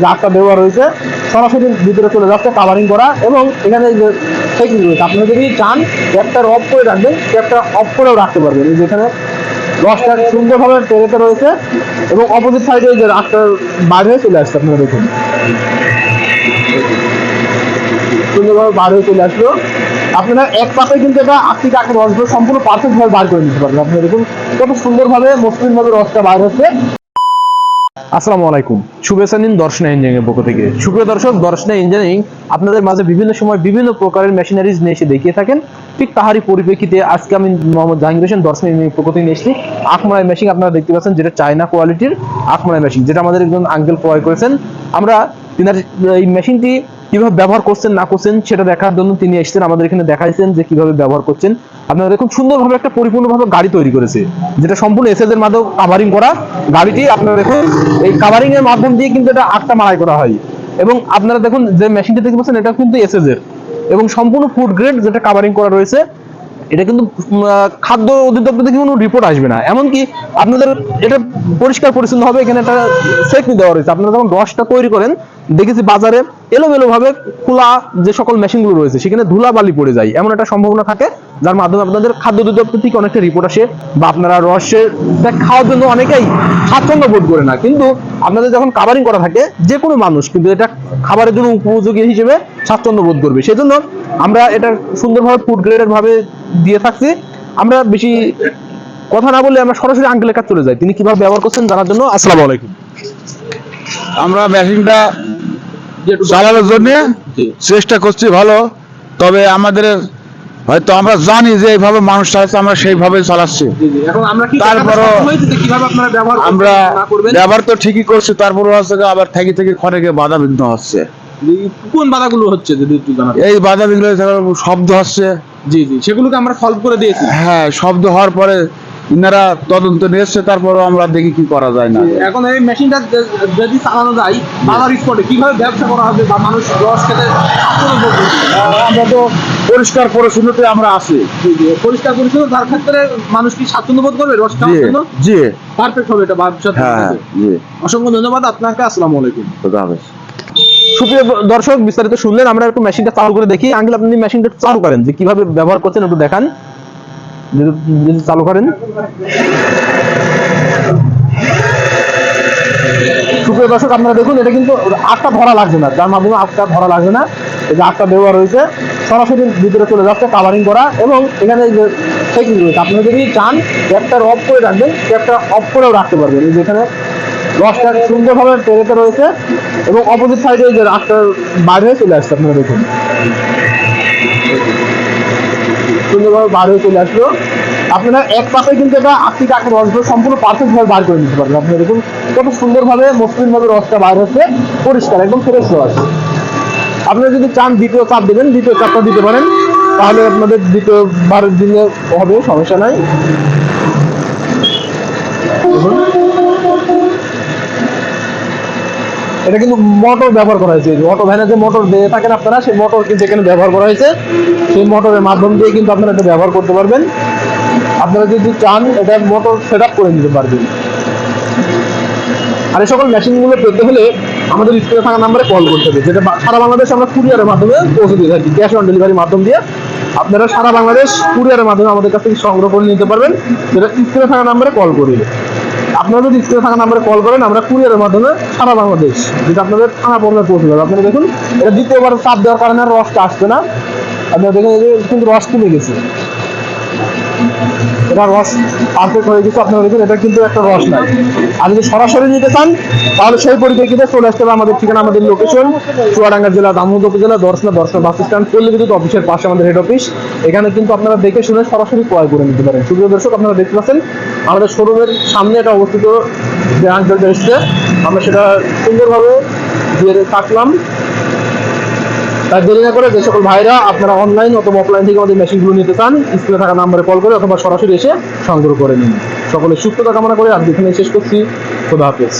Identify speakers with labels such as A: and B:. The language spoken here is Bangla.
A: যে আটটা ব্যবহার হয়েছে সরাসরি ভিতরে চলে যাচ্ছে কাভারিং করা এবং এখানে যে সেটিং রয়েছে আপনি যদি চান ট্যাপটা অফ করে রাখবেন ট্যাপটা অফ করেও রাখতে পারবেন। এই যে এখানে রসটা সুন্দরভাবে টেরেতে রয়েছে এবং অপোজিট সাইডে যে রাস্তার বাইরে চলে আসছে, আপনারা দেখুন। সুন্দরভাবে বার হয়ে চলে আসলো। আপনারা এক পাশে কিন্তু এটা আটটি কাকের রস সম্পূর্ণ পারফেক্ট ভাবে বার করে নিতে পারবেন। আপনারা দেখুন কত সুন্দরভাবে মসৃণ ভাবে রসটা বার হচ্ছে। আসসালামু আলাইকুম। শুভেচ্ছা নিন দর্শনা ইঞ্জিনিয়ারিং পক্ষ থেকে। সুপ্রিয় দর্শক, দর্শনা ইঞ্জিনিয়ারিং আপনাদের মাঝে বিভিন্ন সময় বিভিন্ন প্রকারের মেশিনারিজ নিয়ে এসে দেখিয়ে থাকেন। ঠিক তাহারই পরিপ্রেক্ষিতে আজকে আমি মোহাম্মদ জাহাঙ্গীর হোসেন, দর্শনা ইঞ্জিনিয়ারিং পক্ষ থেকে নিয়ে এসেছি। আখমারাই মেশিন আপনারা দেখতে পাচ্ছেন, যেটা চায়না কোয়ালিটির আখমারাই মেশিন যেটা আমাদের একজন আঙ্কেল ক্রয় করেছেন। আমরা এই মেশিনটি কীভাবে ব্যবহার করছেন, না করছেন সেটা দেখার জন্য তিনি এসেছেন, আমাদের এখানে দেখাইছেন যে কীভাবে ব্যবহার করছেন। আপনারা দেখুন, সুন্দরভাবে একটা পরিপূর্ণভাবে গাড়ি তৈরি করেছে, যেটা সম্পূর্ণ এসএস এর মাধ্যমে কাভারিং করা। গাড়িটি আপনারা দেখুন, এই কাভারিং এর মাধ্যম দিয়ে কিন্তু এটা আটটা মারাই করা হয়। এবং আপনারা দেখুন, যে মেশিনটা দেখতে পাচ্ছেন এটা কিন্তু এসএস এর। এবং সম্পূর্ণ ফুড গ্রেড যেটা কাভারিং করা রয়েছে, এটা কিন্তু খাদ্য অধিদপ্তর থেকে কোনো রিপোর্ট আসবে না। এমনকি আপনাদের, এটা পরিষ্কার পরিচ্ছন্ন হবে, এখানে একটা সেক দেওয়া রয়েছে। আপনারা যখন রসটা তৈরি করেন দেখেছি বাজারে এলোমেলো ভাবে খোলা যে সকল মেশিনগুলো রয়েছে, সেখানে ধুলা বালি পড়ে যায়। এমন একটা সম্ভাবনা থাকে, যার মাধ্যমে আপনাদের খাদ্য অধিদপ্তর থেকে অনেকটা রিপোর্ট আসে বা আপনারা রসের খাওয়ার জন্য অনেকেই স্বাচ্ছন্দ্য বোধ করে না। কিন্তু আপনাদের যখন কাভারিং করা থাকে, যে কোনো মানুষ কিন্তু এটা খাবারের জন্য উপযোগী হিসেবে স্বাচ্ছন্দ্য বোধ করবে। সেজন্য আমরা এটা সুন্দরভাবে ফুড গ্রেডের ভাবে দিয়ে থাকছি। আমরা বেশি কথা না বলে আমরা সরাসরি আঙ্কেলের কাছে চলে যাই। তিনি কীভাবে ব্যবহার করছেন জানার জন্য আসসালামু আলাইকুম।
B: আমরা মেশিনটা চালানোর জন্য চেষ্টা করছি ভালো তবে আমাদের হয়তো আমরা জানি যে এইভাবে মানুষ চালাচ্ছে আমরা সেইভাবে চালাচ্ছি। তারপরও
A: ব্যবহার
B: আমরা ব্যবহার তো ঠিকই করছি তারপরে হচ্ছে আবার থেকে থেকে খড়েকে বাধা বিঘ্ন হচ্ছে।
A: কোন বাধাগুলো হচ্ছে যদি একটু জানাবেন
B: এই বাধা বিঘ্ন শব্দ হচ্ছে।
A: জি জি। সেগুলোকে আমরা সলভ করে দিয়েছি।
B: হ্যাঁ শব্দ হওয়ার পরে ইনারা তদন্ত নিয়ে এসছে তারপরে আমরা দেখি কি করা যায় না।
A: এখন এই মেশিনটা যদি চালানো যায় বাজার স্পটে কীভাবে ব্যবসা করা হবে বা মানুষ রস খেতে?
B: আমরা তো পরিষ্কার পরিচ্ছন্নতে আমরা আছি।
A: পরিষ্কার পরিচ্ছন্ন তার ক্ষেত্রে মানুষ কি স্বাচ্ছন্দ্য বোধ করবে? রস খাওয়ার জন্য?
B: জি।
A: পারফেক্ট হবে এটা ব্যবসা
B: হ্যাঁ জি।
A: অসংখ্য ধন্যবাদ আপনাকে আসসালামু আলাইকুম।
B: খোদা হাফেজ।
A: সুপ্রিয় দর্শক বিস্তারিত শুনলেন আমরা একটু মেশিনটা চালু করে দেখি। আঙ্কেল আপনি মেশিনটা চালু করেন যে কীভাবে ব্যবহার করছেন একটু দেখান। যদি- চালু করেন। সুপ্রিয় দর্শক, আপনারা দেখুন, এটা কিন্তু আটটা ধরা লাগবে না। যার মাধ্যমে আটটা ধরা লাগবে না। এই যে আটটা ব্যবহার হয়েছে সরাসরি ভিতরে চলে যাচ্ছে কাভারিং করা এবং এখানে যে সেটিং রয়েছে। আপনি যদি চান ট্যাপটা অফ করে রাখবেন ট্যাপটা অফ করেও রাখতে পারবেন। এই যেখানে রসটা সুন্দরভাবে টেরেতে রয়েছে এবং অপোজিট সাইডে যে রাস্তার বাইরে চলে আসছে, আপনারা দেখুন। সুন্দরভাবে বার হয়ে চলে আসলো। আপনারা এক পাশে কিন্তু এটা আটটি টাকা রসগুলো সম্পূর্ণ পার্সেন্ট ভাবে বার করে নিতে পারবেন। আপনারা দেখুন কত সুন্দরভাবে, মসৃণভাবে রসটা বার হচ্ছে। পরিষ্কার, একদম ফ্রেশ রস। আপনারা যদি চান দ্বিতীয় চাপ দেবেন, দ্বিতীয় চাপটা দিতে পারেন, তাহলে আপনাদের দ্বিতীয় বারের দিনে হবে, সমস্যা নাই। এটা কিন্তু মোটর ব্যবহার করা হয়েছে। অটো ভ্যানে যে মোটর দিয়ে থাকেন আপনারা, সেই মোটর কিন্তু এখানে ব্যবহার করা হয়েছে। সেই মোটরের মাধ্যম দিয়ে কিন্তু আপনারা এটা ব্যবহার করতে পারবেন। আপনারা যদি চান, এটা মোটর সেট করে নিতে পারবেন। আর এই সকল মেশিনগুলো পেতে হলে আমাদের স্ক্রিনে থাকা নাম্বারে কল করতে হবে, যেটা সারা বাংলাদেশ আমরা কুরিয়ারের মাধ্যমে পৌঁছে দিয়ে থাকি। ক্যাশ অন ডেলিভারির মাধ্যম দিয়ে আপনারা সারা বাংলাদেশ কুরিয়ারের মাধ্যমে আমাদের কাছ থেকে সংগ্রহ করে নিতে পারবেন। যেটা স্ক্রিনে থাকা নাম্বারে কল করবে আপনারা যদি স্ক্রিনে থাকা নাম্বারে কল করেন, আমরা কুরিয়ারের মাধ্যমে সারা বাংলাদেশ যেটা আপনাদের থানা পর্যায়ে পৌঁছে যাবে। আপনারা দেখুন, এটা দ্বিতীয়বার চাপ দেওয়ার কারণে রসটা আসছে না। আপনারা দেখুন কিন্তু রস কমে গেছে। এটা রস পারফেক্ট হয়ে গেছে আপনারা দেখুন এটা কিন্তু একটা রস নাই। আর যদি সরাসরি নিতে চান, তাহলে সেই পরিপ্রেক্ষিতে চলে আসতে হবে আমাদের ঠিকানা, আমাদের লোকেশন চুয়াডাঙ্গা জেলা দামোদর উপজেলা দর্শনা দর্শনা বাস স্ট্যান্ড পল্লী বিদ্যুৎ অফিসের পাশে আমাদের হেড অফিস এখানে কিন্তু আপনারা দেখে শুনে সরাসরি ক্রয় করে নিতে পারেন। সুপ্রিয় দর্শক, আপনারা দেখতে পাচ্ছেন, আমাদের শোরুমের সামনে এটা অবস্থিত যে আঞ্চলটা এসছে আমরা সেটা সুন্দরভাবে দিয়ে থাকলাম। তাই দেরি না করে যে সকল ভাইরা আপনারা অনলাইন অথবা অফলাইন থেকে আমাদের মেশিনগুলো নিতে চান স্ক্রিনে থাকা নাম্বারে কল করে অথবা সরাসরি এসে সংগ্রহ করে নিন। সকলে সুস্থতা কামনা করে আজকে এখানে শেষ করছি। খোদা হাফেজ।